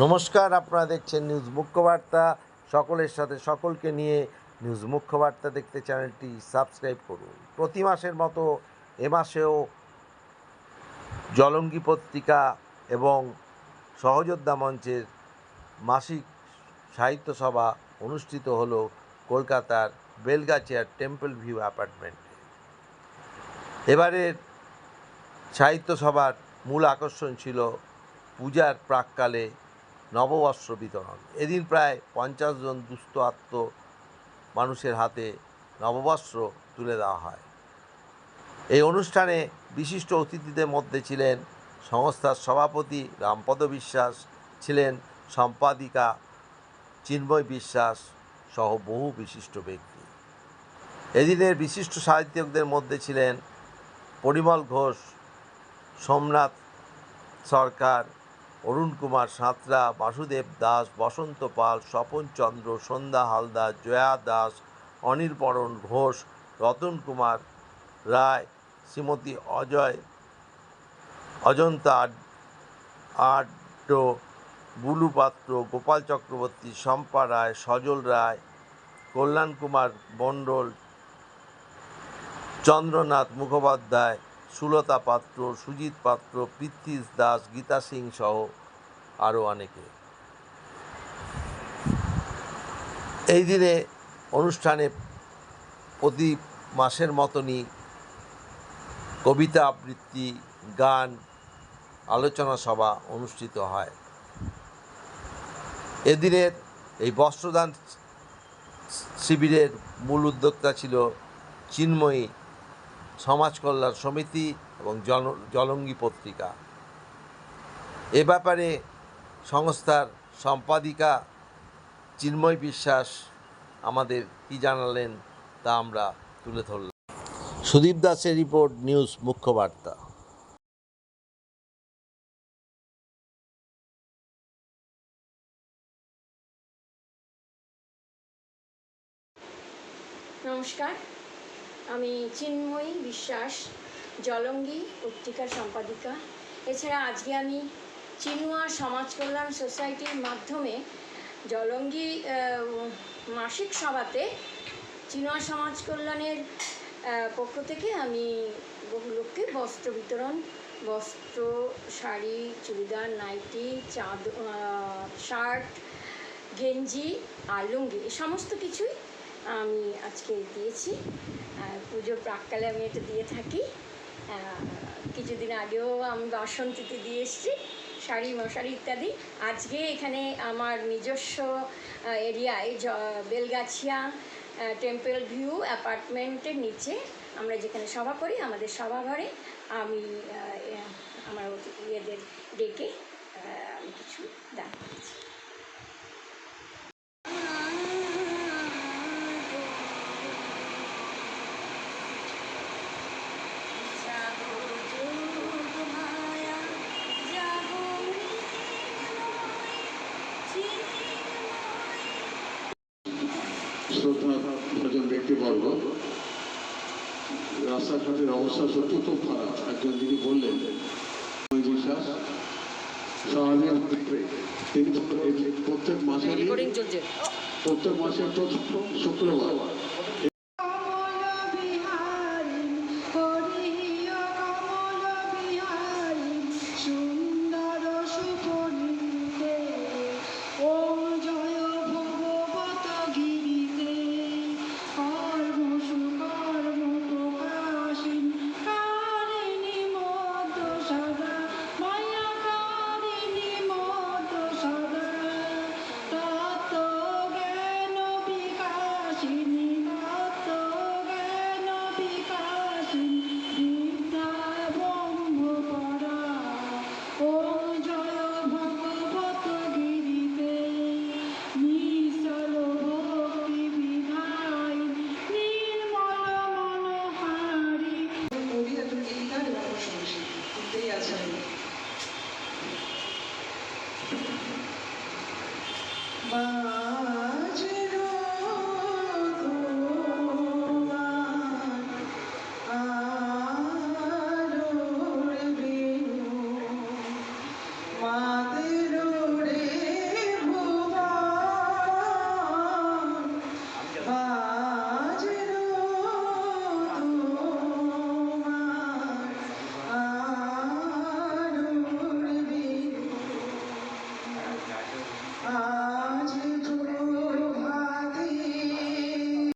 নমস্কার, আপনারা দেখছেন নিউজ মুখ্যবার্তা। সকলের সাথে সকলকে নিয়ে নিউজ মুখ্যবার্তা দেখতে চ্যানেলটি সাবস্ক্রাইব করুন। প্রতি মাসের মতো এ মাসেও জলঙ্গি পত্রিকা এবং সহযোদ্ধা মঞ্চের মাসিক সাহিত্য সভা অনুষ্ঠিত হলো কলকাতার বেলগাছিয়ার টেম্পল ভিউ অ্যাপার্টমেন্টে। এবারের সাহিত্য সভার মূল আকর্ষণ ছিল পূজার প্রাককালে নববস্ত্র বিতরণ। এদিন প্রায় পঞ্চাশ জন দুস্থ আত্ম মানুষের হাতে নববস্ত্র তুলে দেওয়া হয়। এই অনুষ্ঠানে বিশিষ্ট অতিথিদের মধ্যে ছিলেন সংস্থার সভাপতি রামপদ বিশ্বাস, ছিলেন সম্পাদিকা চিন্ময় বিশ্বাস সহ বহু বিশিষ্ট ব্যক্তি। এদিনের বিশিষ্ট সাহিত্যকদের মধ্যে ছিলেন পরিমল ঘোষ, সোমনাথ সরকার অরুণ কুমার সাঁতরা, বাসুদেব দাস, বসন্ত পাল, স্বপন চন্দ্র, সন্ধ্যা হালদার, জয়া দাস, অনিল বরণ ঘোষ, রতন কুমার রায়, শ্রীমতী অজয়, অজন্তা আড- আড্ড, বুলু পাত্র, গোপাল চক্রবর্তী, শম্পা রায়, সজল রায়, কল্যাণ কুমার মণ্ডল, চন্দ্রনাথ মুখোপাধ্যায় সুলতা পাত্র, সুজিত পাত্র পৃথ্বীশ দাস, গীতা সিং সহ আরও অনেকে। এই দিনে অনুষ্ঠানে প্রতি মাসের মতনই কবিতা, আবৃত্তি, গান, আলোচনা সভা অনুষ্ঠিত হয়। এদিনের এই বস্ত্রদান শিবিরের মূল উদ্যোক্তা ছিল চিন্ময়ী সমাজ কল্যাণ সমিতি এবং জন, জলঙ্গি পত্রিকা। এ ব্যাপারে সংস্থার সম্পাদিকা চিন্ময় বিশ্বাস আমাদের কি জানালেন তা আমরা তুলে ধরলাম। সুদীপ দাসের রিপোর্ট, নিউজ মুখ্য বার্তা নমস্কার। আমি চিন্ময়ী বিশ্বাস, জলঙ্গি পত্রিকার সম্পাদিকা। এছাড়া আজকে আমি চিনুয়া সমাজ কল্যাণ সোসাইটির মাধ্যমে জলঙ্গি মাসিক সভাতে চিনুয়া সমাজ কল্যাণের পক্ষ থেকে আমি বহু লোককে বস্ত্র বিতরণ, বস্ত্র, শাড়ি, চুড়িদার, নাইটি চাঁদ শার্ট, গেঞ্জি আর লুঙ্গি সমস্ত কিছুই আমি আজকে দিয়েছি। পুজোর প্রাককালে আমি এটা দিয়ে থাকি। কিছুদিন আগেও আমি বাসন্তীতে দিয়ে এসেছি, শাড়ি, মশারি ইত্যাদি। আজকে এখানে আমার নিজস্ব এরিয়ায় বেলগাছিয়া টেম্পল ভিউ অ্যাপার্টমেন্টের নিচে আমরা যেখানে সভা করি, আমাদের সভাঘরে আমি আমার ইয়েদের ডেকে আমি কিছু দান শ্রদ্ধা ভজন ব্যক্তিবর্গ রাস্তাঘাটের অবস্থা সত্যি খুব খারাপ। একজন যিনি বললেন বিশ্বাস স্বাভাবিক তিনি প্রত্যেক মাসে প্রত্যেক মাসের প্রথম শুক্রবার।